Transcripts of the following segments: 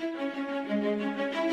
ข่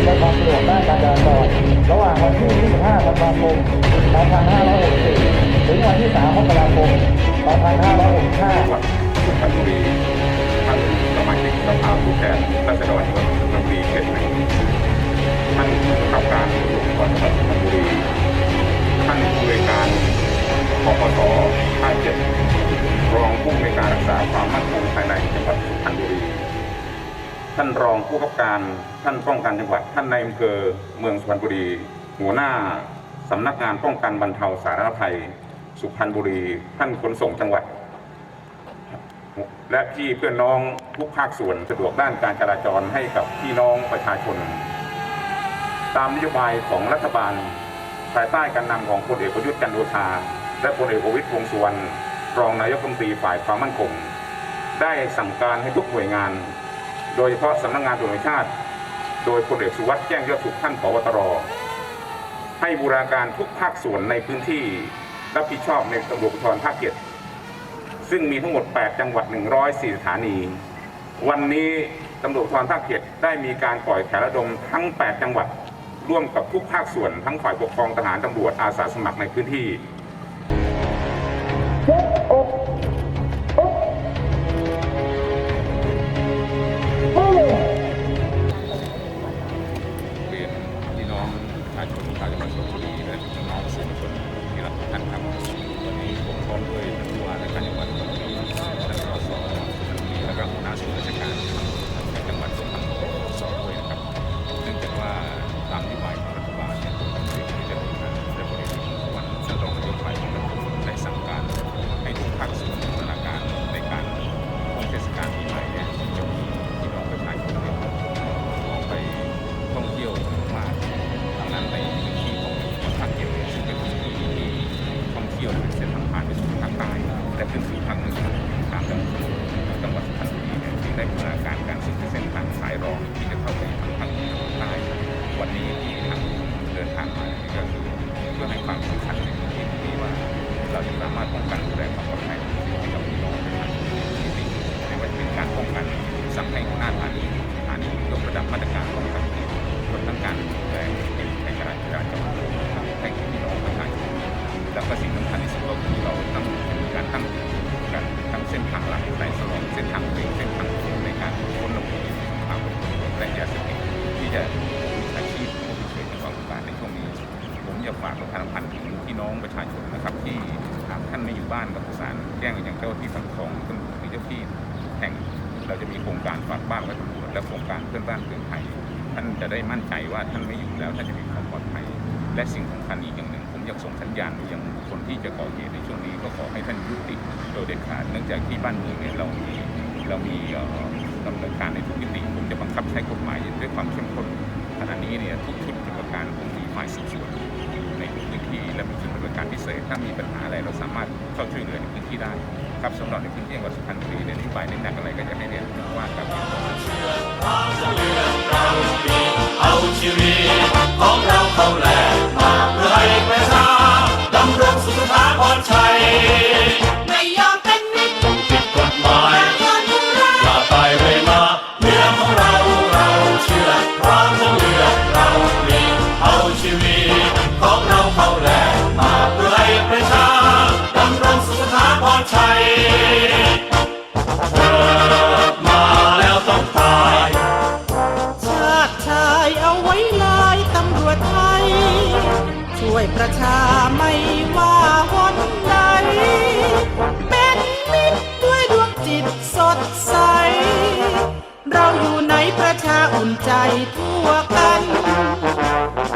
ำนวยความสะดวกด้านการจราจรระหว่างวันที่ 25ธันวาคม2564ถึงวันที่ 3 มกราคม2565จังหวัดสุพรรณบุรีท่านสมาชิกสภาผู้แทนราษฎรจังหวัดสุพรรณบุรีเขตหนึ่งท่านผู้กำกับการตำรวจภูธรจังหวัดสุพรรณบุรีท่านผู้บริการปปส ท่านรองผู้กำกับการท่านป้องกันจังหวัด ท่านนายอำเภอเมืองสุพรรณบุรี หัวหน้าสำนักงานป้องกันบรรเทาสาธารณภัย สุพรรณบุรี ท่านขนส่งจังหวัด และพี่เพื่อนน้องทุกภาคส่วนสะดวกด้านการจราจรให้กับพี่น้องประชาชน ตามนโยบายของรัฐบาล ภายใต้การนำของพลเอกประยุทธ์จันทร์โอชา และพลเอกประวิตรวงสุวรรณรองนายกรัฐมนตรีฝ่ายความมั่นคง ได้สั่งการให้ทุกหน่วยงาน โดยเฉพาะสำนักงานตำรวจแห่งชาติ โดยพลเอกสุวัสด์แจ้งยอดสุขท่านผบตร ให้บูรณาการทุกภาคส่วนในพื้นที่รับผิดชอบในตำรวจภูธรภาคเจ็ดซึ่งมีทั้งหมด 8 จังหวัด 104 สถานี วันนี้ตำรวจภูธรภาคเจ็ดได้มีการปล่อยแถระดมทั้ง 8 จังหวัด ร่วมกับทุกภาคส่วนทั้งฝ่ายปกครองทหารตำรวจอาสาสมัครในพื้นที่ แจ้งไปยังเจ้าที่ทั้งของตำรวจหรือเจ้าที่แห่งเราจะมีโครงการฝากบ้านไว้ตำรวจและโครงการเพื่อนบ้านเตือนภัยท่านจะได้มั่นใจว่าท่านไม่อยู่แล้วท่านจะมีความปลอดภัย และสิ่งสำคัญอีกอย่างหนึ่ง ผมอยากส่งสัญญาณไปยังคคลที่จะก่อเหตุในช่วงนี้ก็ขอให้ท่านยุติโดยเด็ดขาดเนื่องจากที่บ้านเมืองเนี่ยเรามีเรามีเอ่อดำเนินการในทุกมิติผมจะบังคับใช้กฎหมายด้วยความเข้มข้นขณะนี้เนี่ยทุกชุดปฏิบัติการผมมีฝ่ายสืบสวนใน การพิเศษถ้ามีปัญหาอะไรเราสามารถเข้าช่วยเหลือในพื้นที่ได้ครับสำหรับในพื้นที่จังหวัดสุพรรณบุรีในนโยบายเน้นหนักอะไรก็จะให้เรียนว่ากับเอาชีวิตของเราเข้าแล วยประชาไม่ว่าหนใด เป็นมิตรด้วยดวงจิตสดใส เราอยู่ในประชาอุ่นใจทั่วกัน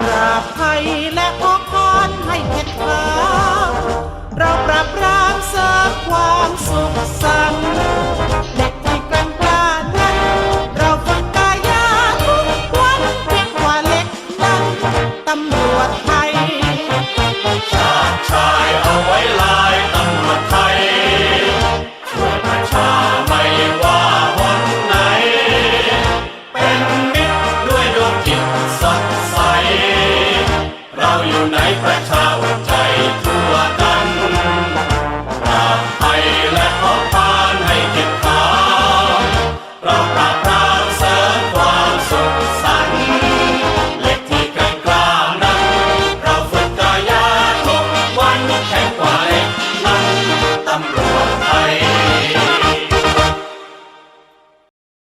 ปราบภัยและพกพานให้เข็ดขาเราปรับรามเสริมความสุขสันต์